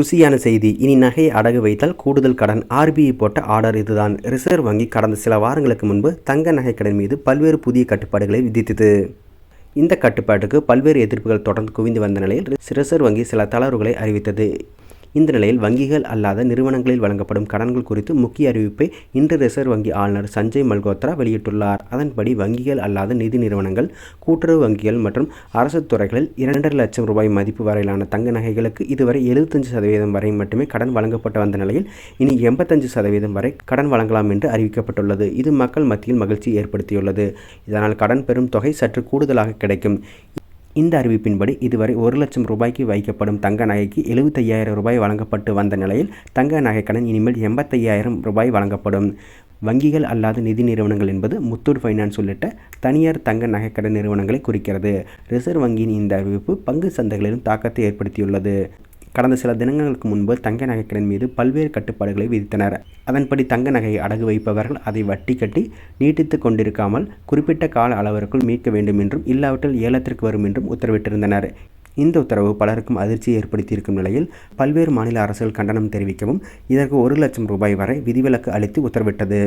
குசியான செய்தி. இனி நகையை அடகு வைத்தால் கூடுதல் கடன். ஆர்பிஐ போட்ட ஆர்டர் இதுதான். ரிசர்வ் வங்கி கடந்த சில வாரங்களுக்கு முன்பு தங்க நகை கடன் மீது பல்வேறு புதிய கட்டுப்பாடுகளை விதித்தது. இந்த கட்டுப்பாட்டுக்கு பல்வேறு எதிர்ப்புகள் தொடர்ந்து குவிந்து வந்த நிலையில் ரிசர்வ் வங்கி சில தளர்வுகளை அறிவித்தது. இந்த நிலையில் வங்கிகள் அல்லாத நிறுவனங்களில் வழங்கப்படும் கடன்கள் குறித்து முக்கிய அறிவிப்பை இன்று ரிசர்வ் வங்கி ஆளுநர் சஞ்சய் மல்கோத்ரா வெளியிட்டுள்ளார். அதன்படி வங்கிகள் அல்லாத நிதி நிறுவனங்கள் கூட்டுறவு வங்கிகள் மற்றும் அரசு துறைகளில் இரண்டரை லட்சம் ரூபாய் மதிப்பு வரையிலான தங்க நகைகளுக்கு இதுவரை எழுபத்தஞ்சு சதவீதம் வரை மட்டுமே கடன் வழங்கப்பட்டு வந்த நிலையில் இனி எண்பத்தஞ்சு சதவீதம் வரை கடன் வழங்கலாம் என்று அறிவிக்கப்பட்டுள்ளது. இது மக்கள் மத்தியில் மகிழ்ச்சி ஏற்படுத்தியுள்ளது. இதனால் கடன் பெறும் தொகை சற்று கூடுதலாக கிடைக்கும். இந்த அறிவிப்பின்படி இதுவரை ஒரு லட்சம் ரூபாய்க்கு வைக்கப்படும் தங்க நகைக்கு எழுபத்தையாயிரம் ரூபாய் வழங்கப்பட்டு வந்த நிலையில் தங்க நகை கடன் இனிமேல் எண்பத்தையாயிரம் ரூபாய் வழங்கப்படும். வங்கிகள் அல்லாத நிதி நிறுவனங்கள் என்பது முத்தூட் ஃபைனான்ஸ் உள்ளிட்ட தனியார் தங்க நகைக்கடன் நிறுவனங்களை குறிக்கிறது. ரிசர்வ் வங்கியின் இந்த அறிவிப்பு பங்கு சந்தைகளிலும் தாக்கத்தை ஏற்படுத்தியுள்ளது. கடந்த சில தினங்களுக்கு முன்பு தங்க நகைக்கடன் மீது பல்வேறு கட்டுப்பாடுகளை விதித்தனர். அதன்படி தங்க நகையை அடகு வைப்பவர்கள் அதை வட்டி கட்டி நீட்டித்து கொண்டிருக்காமல் குறிப்பிட்ட கால அளவிற்குள் மீட்க வேண்டும் என்றும் இல்லாவிட்டால் ஏலத்திற்கு வரும் என்றும் உத்தரவிட்டிருந்தனர். இந்த உத்தரவு பலருக்கும் அதிர்ச்சியை ஏற்படுத்தியிருக்கும் நிலையில் பல்வேறு மாநில அரசுகள் கண்டனம் தெரிவிக்கவும் இதற்கு ஒரு லட்சம் ரூபாய் வரை விதிவிலக்கு அளித்து உத்தரவிட்டது.